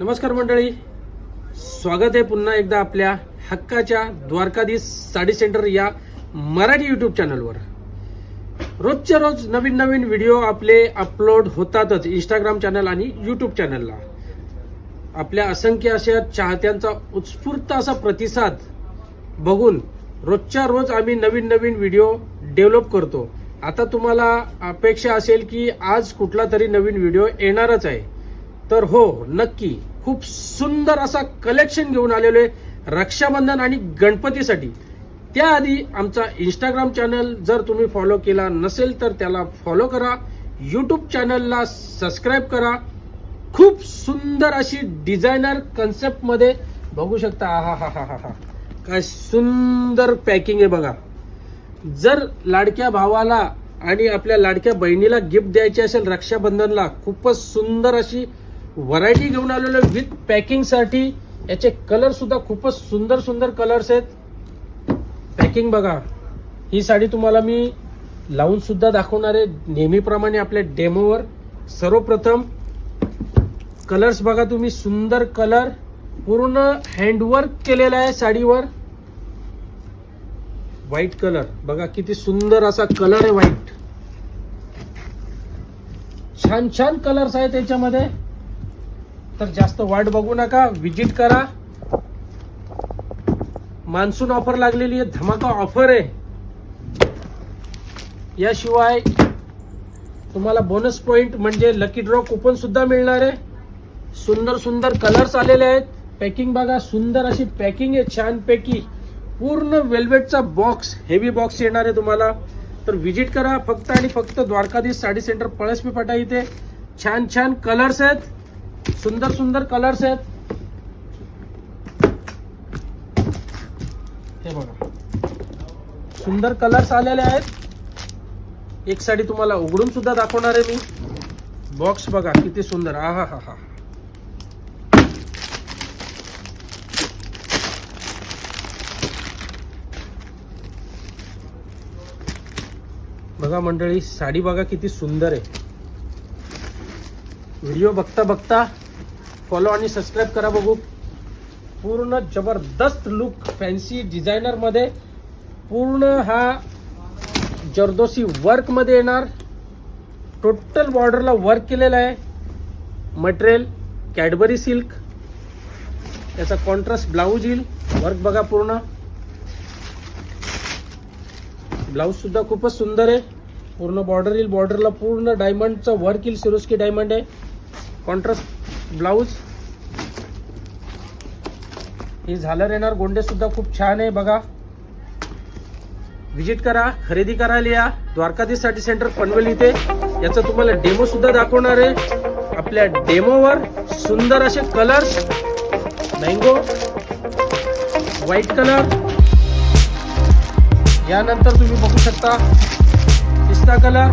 नमस्कार मंडळी. स्वागत आहे पुन्हा एकदा आपल्या हक्काच्या द्वारकाधीश साडी सेंटर या मराठी यूट्यूब चॅनलवर रोजच्या रोज नवीन नवीन व्हिडिओ आपले अपलोड होतातच इंस्टाग्राम चॅनल आणि यूट्यूब चॅनलला आपल्या असंख्य अशा चाहत्यांचा उत्स्फूर्त असा प्रतिसाद बघून रोजच्या रोज आम्ही नवीन नवीन व्हिडिओ डेव्हलप करतो. आता तुम्हाला अपेक्षा असेल की आज कुठला तरी नवीन व्हिडिओ येणारच आहे. तर हो नक्की. खूप सुंदर असा कलेक्शन घेऊन आलेलो आहे रक्षाबंधन आणि गणपतीसाठी. त्याआधी आमचा इंस्टाग्राम चॅनल जर तुम्ही फॉलो केला नसेल तर त्याला फॉलो करा. यूट्यूब चॅनलला सबस्क्राईब करा. खूप सुंदर अशी डिझायनर कन्सेप्टमध्ये बघू शकता. हा हा हा हा हा. काय सुंदर पॅकिंग आहे बघा. जर लाडक्या भावाला आणि आपल्या लाडक्या बहिणीला गिफ्ट द्यायची असेल रक्षाबंधनला खूपच सुंदर अशी व्हरायटी घेऊन आलेलो विथ पॅकिंगसाठी याचे कलर सुद्धा खूपच सुंदर सुंदर कलर्स आहेत. पॅकिंग बघा. ही साडी तुम्हाला मी लावून सुद्धा दाखवणार आहे. नेहमीप्रमाणे आपल्या डेमोवर सर्वप्रथम कलर्स बघा तुम्ही. सुंदर कलर पूर्ण हँडवर्क केलेला आहे साडीवर. व्हाईट कलर बघा किती सुंदर असा कलर आहे व्हाईट छान छान कलर्स आहेत त्याच्यामध्ये तर जास्त वाट बघू नका विजिट करा. मान्सून ऑफर लागलेली आहे धमाका ऑफर आहे. याशिवाय तुम्हाला बोनस पॉइंट म्हणजे लकी ड्रॉ कुपन सुद्धा मिळणार आहे. सुंदर सुंदर कलर्स आलेले आहेत. पॅकिंग बघा सुंदर अशी पॅकिंग आहे छान पैकी पूर्ण वेल्वेटचा बॉक्स हेवी बॉक्स येणार आहे तुम्हाला. तर विजिट करा फक्त आणि फक्त द्वारकाधीश साडी सेंटर पळसपी फाटा इथे. छान छान कलर्स आहेत. सुंदर सुंदर कलर्स आहेत. हे बघा. सुंदर कलर्स आलेले आहेत. एक साडी तुम्हाला उघडून सुद्धा दाखवणार आहे मी. बॉक्स बघा किती सुंदर. आ हा हा. हा बघा मंडळी साडी बघा किती सुंदर आहे. व्हिडिओ बघता बघता फॉलो आणि सबस्क्राईब करा बघू. पूर्ण जबरदस्त लुक फॅन्सी डिझायनरमध्ये पूर्ण हा जरदोसी वर्कमध्ये येणार. टोटल बॉर्डरला वर्क केलेला आहे. मटेरियल कॅडबरी सिल्क त्याचा कॉन्ट्रास्ट ब्लाऊज येईल. वर्क बघा पूर्ण. ब्लाऊज सुद्धा खूपच सुंदर आहे. पूर्ण बॉर्डर येईल. बॉर्डरला पूर्ण डायमंडचं वर्क येईल. सिरोस्की डायमंड आहे. Contrast blouse. हे झालर येणार. गोंडे सुद्धा खूप छान आहे बघा. व्हिजिट करा खरेदी करायला या द्वारकाधीशसाठी सेंटर पनवेल इथे. याचा तुम्हाला डेमो सुद्धा दाखवणार आहे. आपल्या डेमोवर सुंदर असे कलर्स मँगो व्हाईट कलर यानंतर तुम्ही बघू शकता पिस्ता कलर